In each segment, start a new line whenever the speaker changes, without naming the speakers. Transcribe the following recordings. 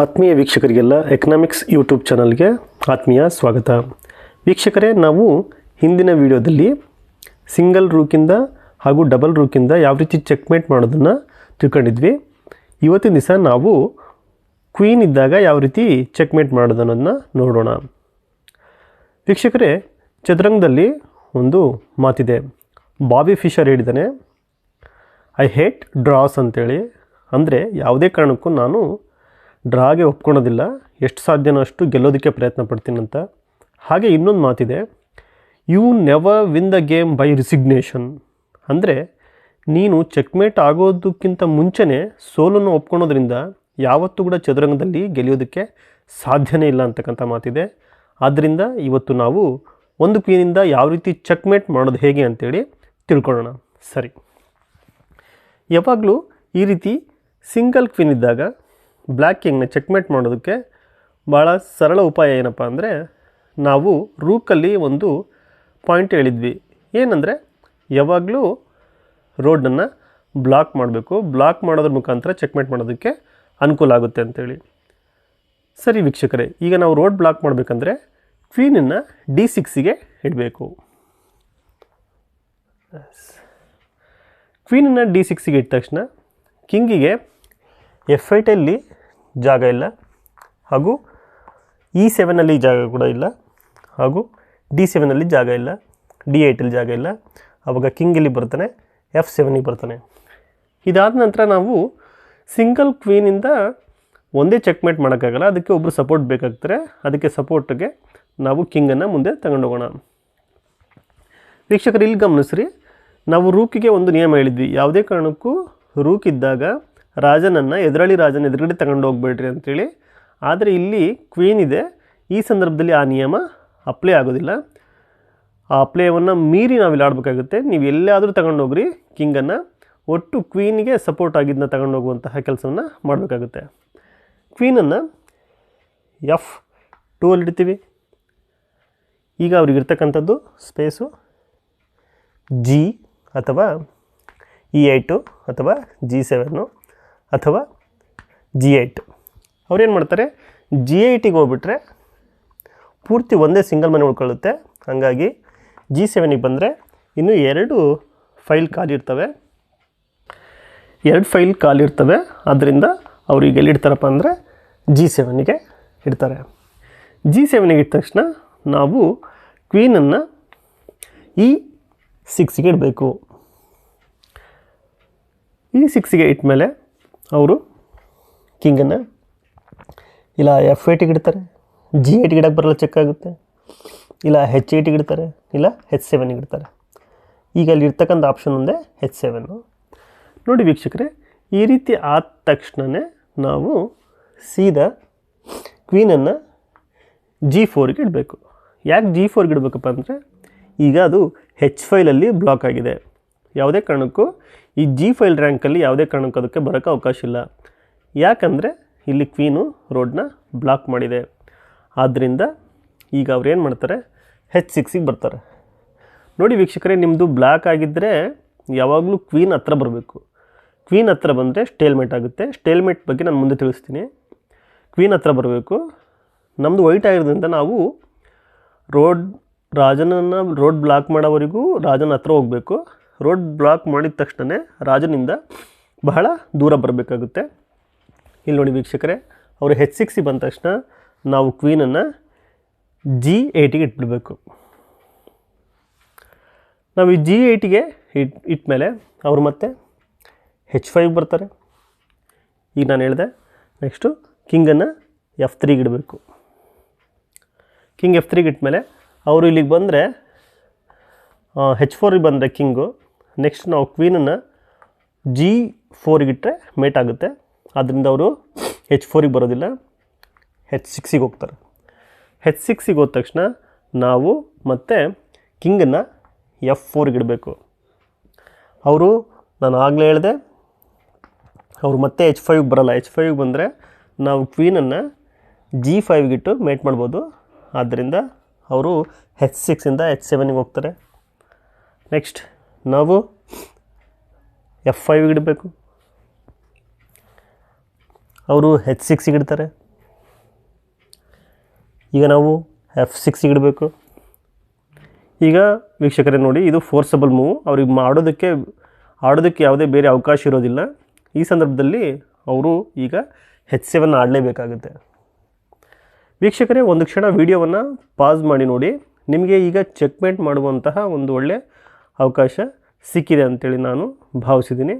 ಆತ್ಮೀಯ ವೀಕ್ಷಕರಿಗೆಲ್ಲ economics YouTube ಚಾನಲ್ಗೆ ಆತ್ಮೀಯ ಸ್ವಾಗತ. ವೀಕ್ಷಕರೇ, ನಾವು ಹಿಂದಿನ ವಿಡಿಯೋದಲ್ಲಿ ಸಿಂಗಲ್ ರೂಕಿಂದ ಹಾಗೂ ಡಬಲ್ ರೂಕಿಂದ ಯಾವ ರೀತಿ ಚೆಕ್ಮೇಟ್ ಮಾಡೋದನ್ನು ತಿಳ್ಕೊಂಡಿದ್ವಿ. ಇವತ್ತಿನ ದಿವಸ ನಾವು ಕ್ವೀನ್ ಇದ್ದಾಗ ಯಾವ ರೀತಿ ಚೆಕ್ಮೇಟ್ ಮಾಡೋದನ್ನೋದನ್ನ ನೋಡೋಣ. ವೀಕ್ಷಕರೇ, ಚದುರಂಗದಲ್ಲಿ ಒಂದು ಮಾತಿದೆ. ಬಾಬಿ ಫಿಶರ್ ಹೇಳಿದ್ದಾನೆ ಐ ಹೇಟ್ ಡ್ರಾಸ್ ಅಂತೇಳಿ. ಅಂದರೆ ಯಾವುದೇ ಕಾರಣಕ್ಕೂ ನಾನು ಡ್ರಾಗೆ ಒಪ್ಕೊಳೋದಿಲ್ಲ. ಎಷ್ಟು ಸಾಧ್ಯನೋ ಅಷ್ಟು ಗೆಲ್ಲೋದಕ್ಕೆ ಪ್ರಯತ್ನ ಪಡ್ತೀನಂತ ಹಾಗೆ ಇನ್ನೊಂದು ಮಾತಿದೆ. You never win the game by resignation ಅಂದರೆ ನೀನು ಚೆಕ್ಮೇಟ್ ಆಗೋದಕ್ಕಿಂತ ಮುಂಚೆನೇ ಸೋಲನ್ನು ಒಪ್ಕೊಳೋದ್ರಿಂದ ಯಾವತ್ತೂ ಕೂಡ ಚದುರಂಗದಲ್ಲಿ ಗೆಲ್ಲೋದಕ್ಕೆ ಸಾಧ್ಯನೇ ಇಲ್ಲ ಅಂತಕ್ಕಂಥ ಮಾತಿದೆ. ಆದ್ದರಿಂದ ಇವತ್ತು ನಾವು ಒಂದು ಕ್ವೀನಿಂದ ಯಾವ ರೀತಿ ಚೆಕ್ಮೇಟ್ ಮಾಡೋದು ಹೇಗೆ ಅಂತೇಳಿ ತಿಳ್ಕೊಳ್ಳೋಣ. ಸರಿ. ಯಾವಾಗಲೂ ಈ ರೀತಿ ಸಿಂಗಲ್ ಕ್ವೀನ್ ಇದ್ದಾಗ ಬ್ಲ್ಯಾಕ್ ಕಿಂಗ್ನ ಚೆಕ್ಮೇಟ್ ಮಾಡೋದಕ್ಕೆ ಭಾಳ ಸರಳ ಉಪಾಯ ಏನಪ್ಪ ಅಂದರೆ ನಾವು ರೂಕಲ್ಲಿ ಒಂದು ಪಾಯಿಂಟ್ ಹೇಳಿದ್ವಿ. ಏನಂದರೆ ಯಾವಾಗಲೂ ರೋಡನ್ನು ಬ್ಲಾಕ್ ಮಾಡಬೇಕು. ಬ್ಲಾಕ್ ಮಾಡೋದ್ರ ಮುಖಾಂತರ ಚೆಕ್ಮೇಟ್ ಮಾಡೋದಕ್ಕೆ ಅನುಕೂಲ ಆಗುತ್ತೆ ಅಂತೇಳಿ. ಸರಿ ವೀಕ್ಷಕರೇ, ಈಗ ನಾವು ರೋಡ್ ಬ್ಲಾಕ್ ಮಾಡಬೇಕಂದ್ರೆ ಕ್ವೀನನ್ನು ಡಿ ಸಿಕ್ಸಿಗೆ ಇಡಬೇಕು. ಕ್ವೀನನ್ನು ಡಿ ಸಿಕ್ಸಿಗೆ ಇಟ್ಟ ತಕ್ಷಣ ಕಿಂಗಿಗೆ ಎಫ್ ಐಟಲ್ಲಿ ಜಾಗ ಇಲ್ಲ. ಹಾಗೂ ಇ ಸೆವೆನಲ್ಲಿ ಜಾಗ ಕೂಡ ಇಲ್ಲ. ಹಾಗೂ ಡಿ ಸೆವೆನಲ್ಲಿ ಜಾಗ ಇಲ್ಲ. ಡಿ ಏಯ್ಟಲ್ಲಿ ಜಾಗ ಇಲ್ಲ. ಆವಾಗ ಕಿಂಗ್ ಇಲ್ಲಿ ಬರ್ತಾನೆ? ಎಫ್ ಸೆವೆನಿಗೆ ಬರ್ತಾನೆ. ಇದಾದ ನಂತರ ನಾವು ಸಿಂಗಲ್ ಕ್ವೀನಿಂದ ಒಂದೇ ಚೆಕ್ಮೇಟ್ ಮಾಡೋಕ್ಕಾಗಲ್ಲ. ಅದಕ್ಕೆ ಒಬ್ಬರು ಸಪೋರ್ಟ್ ಬೇಕಾಗ್ತಾರೆ. ಅದಕ್ಕೆ ಸಪೋರ್ಟ್ಗೆ ನಾವು ಕಿಂಗನ್ನು ಮುಂದೆ ತಗೊಂಡೋಗೋಣ. ವೀಕ್ಷಕರು, ಇಲ್ಲಿ ಗಮನಿಸ್ರಿ. ನಾವು ರೂಕಿಗೆ ಒಂದು ನಿಯಮ ಹೇಳಿದ್ವಿ. ಯಾವುದೇ ಕಾರಣಕ್ಕೂ ರೂಕ್ ಇದ್ದಾಗ ರಾಜನನ್ನು ಎದುರಾಳಿ ರಾಜನ ಎದುರುಗಡೆ ತಗೊಂಡು ಹೋಗ್ಬೇಡ್ರಿ ಅಂಥೇಳಿ ಆದರೆ ಇಲ್ಲಿ ಕ್ವೀನ್ ಇದೆ. ಈ ಸಂದರ್ಭದಲ್ಲಿ ಆ ನಿಯಮ ಅಪ್ಲೈ ಆಗೋದಿಲ್ಲ. ಆ ಅಪ್ಲೈವನ್ನು ಮೀರಿ ನಾವು ಇಲ್ಲಿ ಆಡಬೇಕಾಗುತ್ತೆ. ನೀವು ಎಲ್ಲಾದರೂ ತಗೊಂಡೋಗ್ರಿ ಕಿಂಗನ್ನು ಒಟ್ಟು ಕ್ವೀನಿಗೆ ಸಪೋರ್ಟ್ ಆಗಿದ್ದನ್ನ ತಗೊಂಡು ಹೋಗುವಂತಹ ಕೆಲಸವನ್ನು ಮಾಡಬೇಕಾಗುತ್ತೆ. ಕ್ವೀನನ್ನು ಎಫ್ ಟೂ ಅಲ್ಲಿ ಇಡ್ತೀವಿ. ಈಗ ಅವ್ರಿಗಿರ್ತಕ್ಕಂಥದ್ದು ಸ್ಪೇಸು ಜಿ ಅಥವಾ ಇ ಏಯ್ಟು ಅಥವಾ ಜಿ ಸೆವೆನ್ನು ಅಥವಾ ಜಿ ಏಯ್ಟ್ ಅವ್ರೇನು ಮಾಡ್ತಾರೆ? ಜಿ ಏಯ್ಟಿಗೆ ಹೋಗ್ಬಿಟ್ರೆ ಪೂರ್ತಿ ಒಂದೇ ಸಿಂಗಲ್ ಮನೆ ಉಳ್ಕೊಳ್ಳುತ್ತೆ. ಹಾಗಾಗಿ ಜಿ ಸೆವೆನಿಗೆ ಬಂದರೆ ಇನ್ನೂ ಎರಡು ಫೈಲ್ ಖಾಲಿರ್ತವೆ ಎರಡು ಫೈಲ್ ಖಾಲಿರ್ತವೆ ಆದ್ದರಿಂದ ಅವ್ರಿಗೆ ಎಲ್ಲಿಡ್ತಾರಪ್ಪ ಅಂದರೆ ಜಿ ಸೆವೆನಿಗೆ ಇಡ್ತಾರೆ. ಜಿ ಸೆವೆನಿಗೆ ಇಟ್ಟ ತಕ್ಷಣ ನಾವು ಕ್ವೀನನ್ನು ಇ ಸಿಕ್ಸ್ಗೆ ಇಡಬೇಕು. ಈ ಸಿಕ್ಸಿಗೆ ಇಟ್ಮೇಲೆ ಅವರು ಕಿಂಗನ್ನು ಇಲ್ಲ ಎಫ್ ಏಟಿಗೆ ಇಡ್ತಾರೆ ಜಿ ಏಟಿಗೆ ಇಡಕ್ಕೆ ಬರಲ್ಲ ಚೆಕ್ ಆಗುತ್ತೆ. ಇಲ್ಲ ಹೆಚ್ ಏಟಿಗೆ ಇಡ್ತಾರೆ ಇಲ್ಲ ಹೆಚ್ ಸೆವೆನಿಗೆ ಇಡ್ತಾರೆ ಈಗ ಅಲ್ಲಿ ಇರ್ತಕ್ಕಂಥ ಆಪ್ಷನ್ ಒಂದೇ ಹೆಚ್ ಸೆವೆನ್ನು ನೋಡಿ ವೀಕ್ಷಕರೇ, ಈ ರೀತಿ ಆದ ತಕ್ಷಣವೇ ನಾವು ಸೀದಾ ಕ್ವೀನನ್ನು ಜಿ ಫೋರ್ಗೆ ಇಡಬೇಕು. ಯಾಕೆ ಜಿ ಫೋರ್ಗೆ ಇಡಬೇಕಪ್ಪ ಅಂದರೆ, ಈಗ ಅದು ಹೆಚ್ ಫೈಲಲ್ಲಿ ಬ್ಲಾಕ್ ಆಗಿದೆ. ಯಾವುದೇ ಕಾರಣಕ್ಕೂ ಈ ಜಿ ಫೈಲ್ ರ್ಯಾಂಕಲ್ಲಿ ಯಾವುದೇ ಕಾರಣಕ್ಕೂ ಅದಕ್ಕೆ ಬರೋಕ್ಕೆ ಅವಕಾಶ ಇಲ್ಲ. ಯಾಕಂದರೆ ಇಲ್ಲಿ ಕ್ವೀನು ರೋಡ್ನ ಬ್ಲಾಕ್ ಮಾಡಿದೆ. ಆದ್ದರಿಂದ ಈಗ ಅವ್ರು ಏನು ಮಾಡ್ತಾರೆ? ಹೆಚ್ ಸಿಕ್ಸಿಗೆ ಬರ್ತಾರೆ. ನೋಡಿ ವೀಕ್ಷಕರೇ ನಿಮ್ಮದು ಬ್ಲಾಕ್ ಆಗಿದ್ದರೆ ಯಾವಾಗಲೂ ಕ್ವೀನ್ ಹತ್ರ ಬರಬೇಕು. ಕ್ವೀನ್ ಹತ್ರ ಬಂದರೆ ಸ್ಟೇಲ್ಮೇಟ್ ಆಗುತ್ತೆ. ಸ್ಟೇಲ್ಮೇಟ್ ಬಗ್ಗೆ ನಾನು ಮುಂದೆ ತಿಳಿಸ್ತೀನಿ. ಕ್ವೀನ್ ಹತ್ರ ಬರಬೇಕು. ನಮ್ಮದು ವೈಟ್ ಆಗಿರೋದ್ರಿಂದ ನಾವು ರೋಡ್ ರಾಜನನ್ನು ರೋಡ್ ಬ್ಲಾಕ್ ಮಾಡೋವರೆಗೂ ರಾಜನ ಹತ್ರ ಹೋಗಬೇಕು. ರೋಡ್ ಬ್ಲಾಕ್ ಮಾಡಿದ ತಕ್ಷಣ ರಾಜನಿಂದ ಬಹಳ ದೂರ ಬರಬೇಕಾಗುತ್ತೆ. ಇಲ್ಲಿ ನೋಡಿ ವೀಕ್ಷಕರೇ, ಅವರು ಹೆಚ್ ಸಿಕ್ಸಿ ಬಂದ ತಕ್ಷಣ ನಾವು ಕ್ವೀನನ್ನು ಜಿ ಏಯ್ಟಿಗೆ ಇಟ್ಬಿಡಬೇಕು. ನಾವು ಈ ಜಿ ಏಯ್ಟಿಗೆ ಇಟ್ ಮೇಲೆ ಅವರು ಮತ್ತೆ ಹೆಚ್ ಫೈವ್ ಬರ್ತಾರೆ. ಈಗ ನಾನು ಹೇಳಿದೆ ನೆಕ್ಸ್ಟು ಕಿಂಗನ್ನು ಎಫ್ ತ್ರೀಗೆ ಇಡಬೇಕು. ಕಿಂಗ್ ಎಫ್ ತ್ರೀಗೆ ಇಟ್ಮೇಲೆ ಅವರು ಇಲ್ಲಿಗೆ ಬಂದರೆ ಹೆಚ್ ಫೋರಿಗೆ ಬಂದರೆ ಕಿಂಗು ನೆಕ್ಸ್ಟ್ ನಾವು ಕ್ವೀನನ್ನು ಜಿ ಫೋರಿಗೆ ಇಟ್ಟರೆ ಮೇಟ್ ಆಗುತ್ತೆ. ಆದ್ದರಿಂದ ಅವರು ಹೆಚ್ ಫೋರಿಗೆ ಬರೋದಿಲ್ಲ. ಹೆಚ್ ಸಿಕ್ಸಿಗೆ ಹೋಗ್ತಾರೆ. ಹೆಚ್ ಸಿಕ್ಸಿಗೆ ಹೋದ ತಕ್ಷಣ ನಾವು ಮತ್ತೆ ಕಿಂಗನ್ನು ಎಫ್ ಫೋರ್ಗೆ ಇಡಬೇಕು. ಅವರು ನಾನು ಆಗಲೇ ಹೇಳಿದೆ, ಅವರು ಮತ್ತೆ ಎಚ್ ಫೈವ್ಗೆ ಬರೋಲ್ಲ. ಎಚ್ ಫೈವ್ಗೆ ಬಂದರೆ ನಾವು ಕ್ವೀನನ್ನು ಜಿ ಫೈವ್ಗಿಟ್ಟು ಮೇಟ್ ಮಾಡ್ಬೋದು. ಆದ್ದರಿಂದ ಅವರು ಹೆಚ್ ಸಿಕ್ಸಿಂದ ಎಚ್ ಸೆವೆನಿಗೆ ಹೋಗ್ತಾರೆ. ನೆಕ್ಸ್ಟ್ ನಾವು ಎಫ್ ಫೈವ್ಗೆ ಇಡಬೇಕು. ಅವರು ಹೆಚ್ ಸಿಕ್ಸಿಗೆ ಇಡ್ತಾರೆ. ಈಗ ನಾವು ಎಫ್ ಸಿಕ್ಸಿಗೆ ಇಡಬೇಕು. ಈಗ ವೀಕ್ಷಕರೇ ನೋಡಿ, ಇದು ಫೋರ್ಸಬಲ್ ಮೂವ್ ಅವ್ರಿಗೆ ಮಾಡೋದಕ್ಕೆ, ಆಡೋದಕ್ಕೆ ಯಾವುದೇ ಬೇರೆ ಅವಕಾಶ ಇರೋದಿಲ್ಲ. ಈ ಸಂದರ್ಭದಲ್ಲಿ ಅವರು ಈಗ ಹೆಚ್ ಸೆವೆನ್ ಆಡಲೇಬೇಕಾಗುತ್ತೆ. ವೀಕ್ಷಕರೇ, ಒಂದು ಕ್ಷಣ ವೀಡಿಯೋವನ್ನು ಪಾಸ್ ಮಾಡಿ ನೋಡಿ. ನಿಮಗೆ ಈಗ ಚೆಕ್ಮೇಟ್ ಮಾಡುವಂತಹ ಒಂದು ಒಳ್ಳೆಯ ಅವಕಾಶ ಸಿಕ್ಕಿದೆ ಅಂತೇಳಿ ನಾನು ಭಾವಿಸಿದ್ದೀನಿ.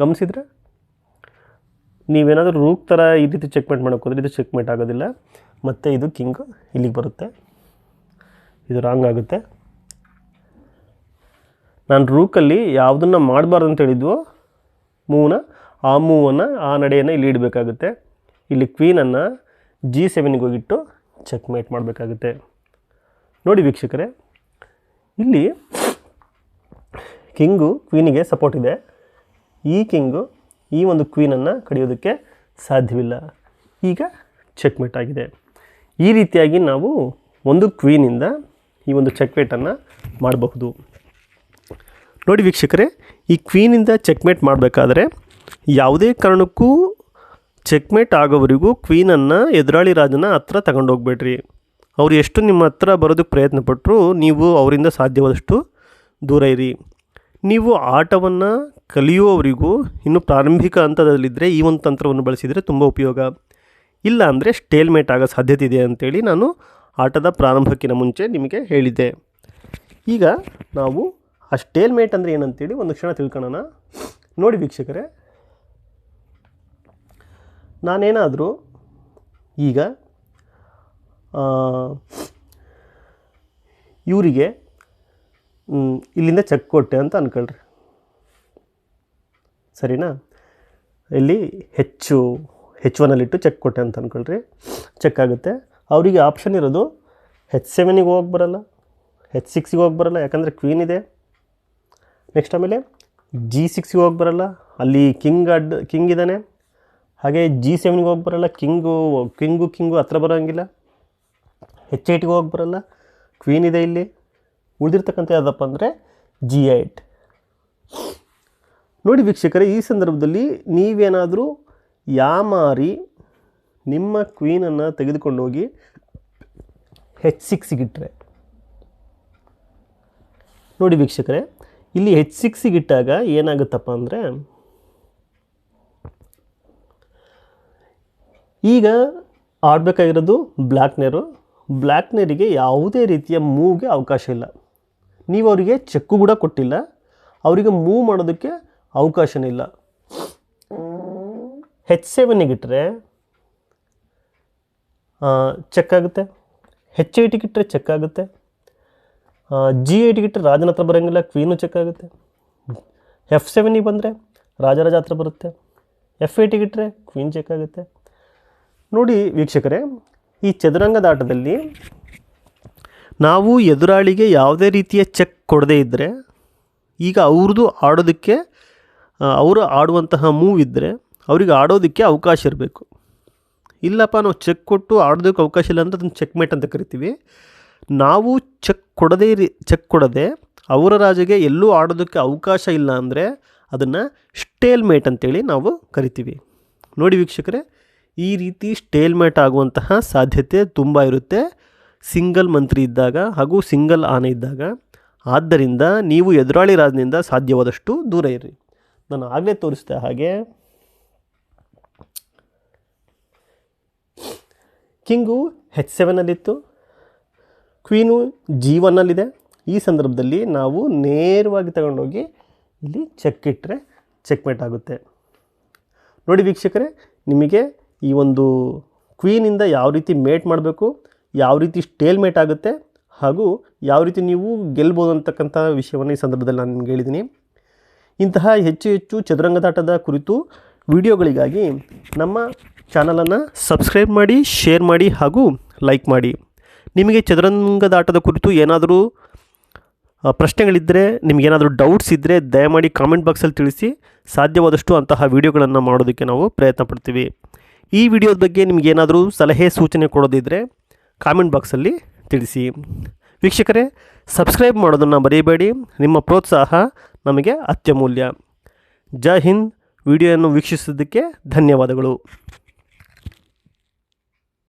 ಗಮನಿಸಿದ್ರೆ ನೀವೇನಾದರೂ ರೂಕ್ ಥರ ಈ ರೀತಿ ಚೆಕ್ಮೇಟ್ ಮಾಡೋಕೆ ಹೋದರೆ ಇದು ಚೆಕ್ಮೇಟ್ ಆಗೋದಿಲ್ಲ. ಮತ್ತು ಇದು ಕಿಂಗ್ ಇಲ್ಲಿಗೆ ಬರುತ್ತೆ. ಇದು ರಾಂಗ್ ಆಗುತ್ತೆ. ನಾನು ರೂಕಲ್ಲಿ ಯಾವುದನ್ನು ಮಾಡಬಾರ್ದು ಅಂತ ಹೇಳಿದ್ವೋ, ಮೂವನ್ನ, ಆ ಮೂವನ್ನು, ಆ ನಡೆಯನ್ನು ಇಲ್ಲಿ ಇಡಬೇಕಾಗುತ್ತೆ. ಇಲ್ಲಿ ಕ್ವೀನನ್ನು ಜಿ ಸೆವೆನ್ಗೆ ಹೋಗಿಟ್ಟು ಚೆಕ್ಮೇಟ್ ಮಾಡಬೇಕಾಗುತ್ತೆ. ನೋಡಿ ವೀಕ್ಷಕರೇ, ಇಲ್ಲಿ ಕಿಂಗು ಕ್ವೀನಿಗೆ ಸಪೋರ್ಟ್ ಇದೆ. ಈ ಕಿಂಗು ಈ ಒಂದು ಕ್ವೀನನ್ನು ಕಡಿಯೋದಕ್ಕೆ ಸಾಧ್ಯವಿಲ್ಲ. ಈಗ ಚೆಕ್ಮೇಟ್ ಆಗಿದೆ. ಈ ರೀತಿಯಾಗಿ ನಾವು ಒಂದು ಕ್ವೀನಿಂದ ಈ ಒಂದು ಚೆಕ್ಮೇಟನ್ನು ಮಾಡಬಹುದು. ನೋಡಿ ವೀಕ್ಷಕರೇ, ಈ ಕ್ವೀನಿಂದ ಚೆಕ್ಮೇಟ್ ಮಾಡಬೇಕಾದ್ರೆ ಯಾವುದೇ ಕಾರಣಕ್ಕೂ ಚೆಕ್ಮೇಟ್ ಆಗೋವರೆಗೂ ಕ್ವೀನನ್ನು ಎದುರಾಳಿ ರಾಜನ ಹತ್ರ ತಗೊಂಡೋಗ್ಬೇಡ್ರಿ ಅವ್ರು ಎಷ್ಟು ನಿಮ್ಮ ಹತ್ರ ಬರೋದಕ್ಕೆ ಪ್ರಯತ್ನ ಪಟ್ಟರು ನೀವು ಅವರಿಂದ ಸಾಧ್ಯವಾದಷ್ಟು ದೂರ ಇರಿ. ನೀವು ಆಟವನ್ನು ಕಲಿಯುವವರಿಗೂ ಇನ್ನು ಪ್ರಾರಂಭಿಕ ಹಂತದಲ್ಲಿದ್ದರೆ ಈ ಒಂದು ತಂತ್ರವನ್ನು ಬಳಸಿದರೆ ತುಂಬ ಉಪಯೋಗ. ಇಲ್ಲ ಅಂದರೆ ಸ್ಟೇಲ್ಮೇಟ್ ಆಗೋ ಸಾಧ್ಯತೆ ಇದೆ ಅಂತೇಳಿ ನಾನು ಆಟದ ಪ್ರಾರಂಭಕ್ಕಿಂತ ಮುಂಚೆ ನಿಮಗೆ ಹೇಳಿದ್ದೆ. ಈಗ ನಾವು ಆ ಸ್ಟೇಲ್ಮೇಟ್ ಅಂದರೆ ಏನಂತೇಳಿ ಒಂದು ಕ್ಷಣ ತಿಳ್ಕೊಳ್ಳೋಣ. ನೋಡಿ ವೀಕ್ಷಕರೇ. ನಾನೇನಾದರೂ ಈಗ ಇವರಿಗೆ ಇಲ್ಲಿಂದ ಚೆಕ್ ಕೊಟ್ಟೆ ಅಂತ ಅನ್ಕೊಳ್ರಿ. ಸರಿನಾ? ಇಲ್ಲಿ ಹೆಚ್ಚು ಹೆಚ್ ಒನಲ್ಲಿಟ್ಟು ಚೆಕ್ ಕೊಟ್ಟೆ ಅಂತ ಅಂದ್ಕೊಳ್ರಿ ಚೆಕ್ ಆಗುತ್ತೆ. ಅವರಿಗೆ ಆಪ್ಷನ್ ಇರೋದು ಹೆಚ್ ಸೆವೆನಿಗೆ ಹೋಗಿ ಬರಲ್ಲ. ಹೆಚ್ ಸಿಕ್ಸಿಗೆ ಹೋಗಿ ಬರಲ್ಲ, ಯಾಕಂದರೆ ಕ್ವೀನ್ ಇದೆ. ನೆಕ್ಸ್ಟ್ ಆಮೇಲೆ ಜಿ ಸಿಕ್ಸಿಗೆ ಹೋಗಿ ಬರಲ್ಲ. ಅಲ್ಲಿ ಕಿಂಗ್ ಅಡ್ಡ ಕಿಂಗ್ ಇದ್ದಾನೆ. ಹಾಗೆ ಜಿ ಸೆವೆನ್ಗೆ ಹೋಗಿ ಬರಲ್ಲ. ಕಿಂಗು ಕಿಂಗು ಕಿಂಗು ಹತ್ರ ಬರೋಂಗಿಲ್ಲ. ಹೆಚ್ ಏಟಿಗೆ ಹೋಗಿ ಬರಲ್ಲ. ಕ್ವೀನ್ ಇದೆ ಇಲ್ಲಿ. ಉಳಿದಿರ್ತಕ್ಕಂಥ ಯಾವುದಪ್ಪ ಅಂದರೆ ಜಿ ಏಯ್ಟ್ ನೋಡಿ ವೀಕ್ಷಕರೇ, ಈ ಸಂದರ್ಭದಲ್ಲಿ ನೀವೇನಾದರೂ ಯಾಮಾರಿ ನಿಮ್ಮ ಕ್ವೀನನ್ನು ತೆಗೆದುಕೊಂಡು ಹೋಗಿ ಹೆಚ್ ಸಿಕ್ಸಿಗಿಟ್ಟರೆ ನೋಡಿ ವೀಕ್ಷಕರೇ, ಇಲ್ಲಿ ಹೆಚ್ ಸಿಕ್ಸಿಗಿಟ್ಟಾಗ ಏನಾಗುತ್ತಪ್ಪ ಅಂದರೆ ಈಗ ಆಡಬೇಕಾಗಿರೋದು ಬ್ಲ್ಯಾಕ್ನೇರು. ಬ್ಲ್ಯಾಕ್ನೇರಿಗೆ ಯಾವುದೇ ರೀತಿಯ ಮೂವ್ಗೆ ಅವಕಾಶ ಇಲ್ಲ. ನೀವು ಅವರಿಗೆ ಚೆಕ್ಕು ಕೂಡ ಕೊಟ್ಟಿಲ್ಲ. ಅವರಿಗೆ ಮೂವ್ ಮಾಡೋದಕ್ಕೆ ಅವಕಾಶನೇ ಇಲ್ಲ. ಹೆಚ್ ಸೆವೆನಿಗಿಟ್ಟರೆ ಚೆಕ್ ಆಗುತ್ತೆ. ಹೆಚ್ ಏಯ್ಟಿಗಿಟ್ಟರೆ ಚೆಕ್ ಆಗುತ್ತೆ. ಜಿ ಏಯ್ಟಿಗಿಟ್ಟರೆ ರಾಜನ ಹತ್ರ ಬರೋಂಗಿಲ್ಲ ಕ್ವೀನು ಚೆಕ್ ಆಗುತ್ತೆ. ಎಫ್ ಸೆವೆನಿಗೆ ಬಂದರೆ ರಾಜರಾಜ ಹತ್ರ ಬರುತ್ತೆ. ಎಫ್ ಏಯ್ಟಿಗಿಟ್ಟರೆ ಕ್ವೀನ್ ಚೆಕ್ ಆಗುತ್ತೆ. ನೋಡಿ ವೀಕ್ಷಕರೇ, ಈ ಚದುರಂಗದ ಆಟದಲ್ಲಿ ನಾವು ಎದುರಾಳಿಗೆ ಯಾವುದೇ ರೀತಿಯ ಚೆಕ್ ಕೊಡದೇ ಇದ್ದರೆ ಈಗ ಅವ್ರದ್ದು ಆಡೋದಕ್ಕೆ ಅವರು ಆಡುವಂತಹ ಮೂವ್ ಇದ್ದರೆ ಅವ್ರಿಗೆ ಆಡೋದಕ್ಕೆ ಅವಕಾಶ ಇರಬೇಕು. ಇಲ್ಲಪ್ಪ, ನಾವು ಚೆಕ್ ಕೊಟ್ಟು ಆಡೋದಕ್ಕೆ ಅವಕಾಶ ಇಲ್ಲ ಅಂತ ಅದನ್ನು ಚೆಕ್ಮೇಟ್ ಅಂತ ಕರಿತೀವಿ. ನಾವು ಚೆಕ್ ಕೊಡದೇ ಚೆಕ್ ಕೊಡದೆ ಅವರ ರಾಜಗೆ ಎಲ್ಲೂ ಆಡೋದಕ್ಕೆ ಅವಕಾಶ ಇಲ್ಲ ಅಂದರೆ ಅದನ್ನು ಸ್ಟೇಲ್ಮೇಟ್ ಅಂತೇಳಿ ನಾವು ಕರಿತೀವಿ. ನೋಡಿ ವೀಕ್ಷಕರೇ, ಈ ರೀತಿ ಸ್ಟೇಲ್ಮೇಟ್ ಆಗುವಂತಹ ಸಾಧ್ಯತೆ ತುಂಬ ಇರುತ್ತೆ. ಸಿಂಗಲ್ ಮಂತ್ರಿ ಇದ್ದಾಗ ಹಾಗೂ ಸಿಂಗಲ್ ಆನೆ ಇದ್ದಾಗ, ಆದ್ದರಿಂದ ನೀವು ಎದುರಾಳಿ ರಾಜನಿಂದ ಸಾಧ್ಯವಾದಷ್ಟು ದೂರ ಇರಿ. ನಾನು ಆಗಲೇ ತೋರಿಸಿದೆ ಹಾಗೆ, ಕಿಂಗು ಹೆಚ್ ಸೆವೆನಲ್ಲಿತ್ತು ಕ್ವೀನು ಜಿ ಒನ್ನಲ್ಲಿದೆ ಈ ಸಂದರ್ಭದಲ್ಲಿ ನಾವು ನೇರವಾಗಿ ತಗೊಂಡೋಗಿ ಇಲ್ಲಿ ಚೆಕ್ ಇಟ್ಟರೆ ಚೆಕ್ಮೇಟ್ ಆಗುತ್ತೆ. ನೋಡಿ ವೀಕ್ಷಕರೇ, ನಿಮಗೆ ಈ ಒಂದು ಕ್ವೀನಿಂದ ಯಾವ ರೀತಿ ಮೇಟ್ ಮಾಡಬೇಕು ಯಾವ ರೀತಿ ಸ್ಟೇಲ್ಮೇಟ್ ಆಗುತ್ತೆ ಹಾಗೂ ಯಾವ ರೀತಿ ನೀವು ಗೆಲ್ಬೋದು ಅಂತಕ್ಕಂಥ ವಿಷಯವನ್ನು ಈ ಸಂದರ್ಭದಲ್ಲಿ ನಾನು ನಿಮ್ಗೆ ಹೇಳಿದ್ದೀನಿ. ಇಂತಹ ಹೆಚ್ಚು ಹೆಚ್ಚು ಚದುರಂಗದಾಟದ ಕುರಿತು ವಿಡಿಯೋಗಳಿಗಾಗಿ ನಮ್ಮ ಚಾನಲನ್ನು ಸಬ್ಸ್ಕ್ರೈಬ್ ಮಾಡಿ, ಶೇರ್ ಮಾಡಿ ಹಾಗೂ ಲೈಕ್ ಮಾಡಿ. ನಿಮಗೆ ಚದುರಂಗದಾಟದ ಕುರಿತು ಏನಾದರೂ ಪ್ರಶ್ನೆಗಳಿದ್ದರೆ ನಿಮಗೇನಾದರೂ ಡೌಟ್ಸ್ ಇದ್ದರೆ ದಯಮಾಡಿ ಕಾಮೆಂಟ್ ಬಾಕ್ಸಲ್ಲಿ ತಿಳಿಸಿ. ಸಾಧ್ಯವಾದಷ್ಟು ಅಂತಹ ವಿಡಿಯೋಗಳನ್ನು ಮಾಡೋದಕ್ಕೆ ನಾವು ಪ್ರಯತ್ನ ಪಡ್ತೀವಿ. ಈ ವಿಡಿಯೋದ ಬಗ್ಗೆ ನಿಮಗೇನಾದರೂ ಸಲಹೆ, ಸೂಚನೆ ಕೊಡೋದಿದ್ದರೆ ಕಾಮೆಂಟ್ ಬಾಕ್ಸಲ್ಲಿ ತಿಳಿಸಿ. ವೀಕ್ಷಕರೇ, ಸಬ್ಸ್ಕ್ರೈಬ್ ಮಾಡೋದನ್ನು ಬರೀಬೇಡಿ ನಿಮ್ಮ ಪ್ರೋತ್ಸಾಹ ನಮಗೆ ಅತ್ಯಮೂಲ್ಯ. ಜೈ ಹಿಂದ್. ವಿಡಿಯೋವನ್ನು ವೀಕ್ಷಿಸಿದ್ದಕ್ಕೆ ಧನ್ಯವಾದಗಳು.